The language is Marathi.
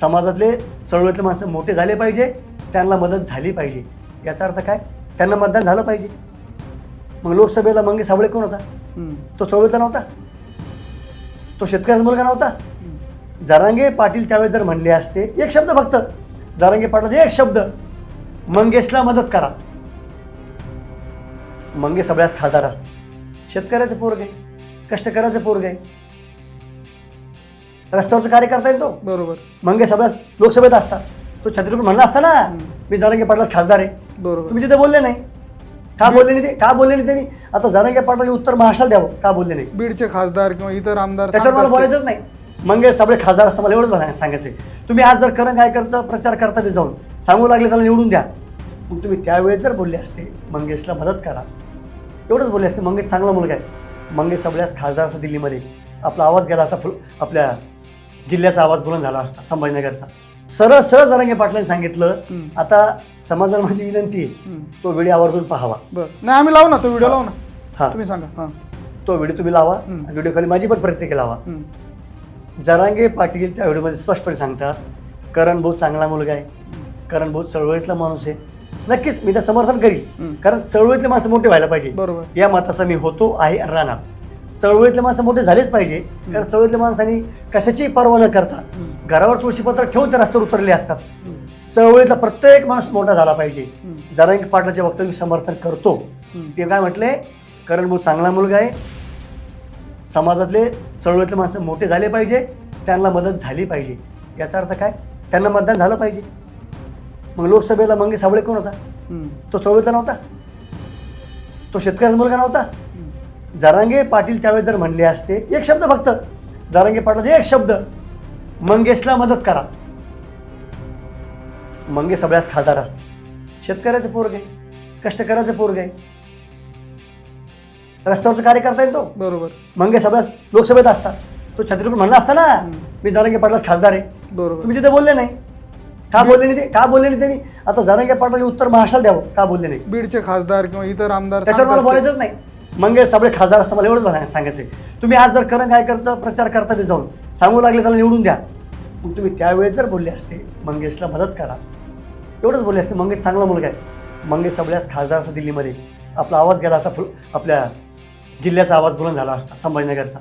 समाजातले चळवळीतले माणसं मोठे झाले पाहिजे त्यांना मदत झाली पाहिजे. याचा अर्थ काय? त्यांना मतदान झालं पाहिजे. मग लोकसभेला मंगे साबळे कोण होता. तो चळवळीतला नव्हता. तो शेतकऱ्याचा मुलगा नव्हता. जरांगे पाटील त्यावेळेस जर म्हणले असते एक शब्द फक्त जरांगे पाटील एक शब्द मंगेशला मदत करा. मंगे सगळ्याच खासदार असते शेतकऱ्याचं पोरग आहे. कष्टकऱ्याचं पोरग आहे. रस्त्यावरचं कार्य करता येतो. बरोबर. मंगे सगळ्याच लोकसभेत असतात. तो छत्रपती म्हणला असता ना. मी जरांगे पाटलाच खासदार आहे. बरोबर. तुम्ही तिथे बोलले नाही. का बोलले नाही ते? का बोलले नाही त्यांनी? आता जरांगे पाटलांनी उत्तर महाराष्ट्राला द्यावं. का बोलले नाही? बीडचे खासदार किंवा इतर आमदार त्याच्यावर मला बोलायचंच नाही. मंगेश सगळे खासदार असतं मला एवढंच मला सांगायचं तुम्ही आज जर करण गायकरचा प्रचार करता ते जाऊन. सांगू लागले त्याला निवडून द्या. मग तुम्ही त्यावेळेस जर बोलले असते मंगेशला मदत करा. एवढंच बोलले असते मंगेश चांगला मुलगा आहे. मंगेश सगळ्याच खासदार असता दिल्लीमध्ये आपला आवाज गेला असता फुल आपल्या जिल्ह्याचा आवाज बुलंद झाला असता संभाजीनगरचा. सरळ सरळ जरांगे पाटलांनी सांगितलं हम्म. आता समाजाला माझी विनंती आहे हम्म. तो व्हिडिओ आवर्जून पाहावा. बरं. नाही आम्ही लावू ना तो व्हिडिओ लावू ना. हा. तुम्ही सांगा. हां. तो व्हिडिओ तुम्ही लावा हम्म. व्हिडिओ खाली माझी पण प्रतिक्रिया लावा. जरांगे पाटील त्या व्हिडिओमध्ये स्पष्टपणे सांगतात करण भाऊ चांगला मुलगा आहे. करण भाऊ चळवळीतला माणूस आहे. नक्कीच मी तर समर्थन करील हम्म. कारण चळवळीतले माणसं मोठे व्हायला पाहिजे. बरोबर. या मताचा मी होतो आहे आणि राहणार. चळवळीतले माणसं मोठे झालेच पाहिजे. कारण चळवळीतल्या माणसांनी कशाची पर्वा न करता. घरावर तुळशीपत्र ठेवून त्या रस्त्यावर उतरले असतात. चळवळीतला प्रत्येक माणूस मोठा झाला पाहिजे. जरांगे पाटलाचे वक्तव्य समर्थन करतो. ते काय म्हटले? करण भाऊ चांगला मुलगा आहे. समाजातले चळवळीतले माणसं मोठे झाले पाहिजे. त्यांना मदत झाली पाहिजे. याचा अर्थ काय? त्यांना मतदान झालं पाहिजे. मग लोकसभेला मंगे साबळे कोण होता. तो चळवळीतला नव्हता. तो शेतकऱ्याचा मुलगा नव्हता. जरांगे पाटील त्यावेळेस जर म्हणले असते एक शब्द फक्त. जरांगे पाटलाचे एक शब्द. मंगेशला मदत करा. मंगे सगळ्याच खासदार असते शेतकऱ्याचं पोरग आहे कष्टकऱ्याचं पोरग आहे. रस्त्यावरचं कार्य करता येतो बरोबर. मंगे सगळ्याच लोकसभेत असतात. तो छत्रपती म्हणला असता ना. मी जरांगे पाटलाच खासदार आहे. बरोबर. तुम्ही तिथे बोलले नाही. का बोलले नाही ते? का बोलले नाही त्यांनी? आता जरांगे पाटलांनी उत्तर महाराष्ट्राला द्यावं. का बोलले नाही? बीडचे खासदार किंवा इतर आमदार त्याच्यावर मला बोलायचंच नाही. मंगेश सगळे खासदार असता मला एवढंच मला सांगायचं तुम्ही आज जर करण गायकरचा प्रचार करता ते जाऊन सांगू लागले त्याला निवडून द्या. मग तुम्ही त्यावेळेस जर बोलले असते मंगेशला मदत करा. एवढंच बोलले असते मंगेश चांगला मुलगा आहे. मंगेश सगळ्याच खासदार असता दिल्लीमध्ये. आपला आवाज गेला असता फुल आपल्या जिल्ह्याचा आवाज बुलंद झाला असता संभाजीनगरचा.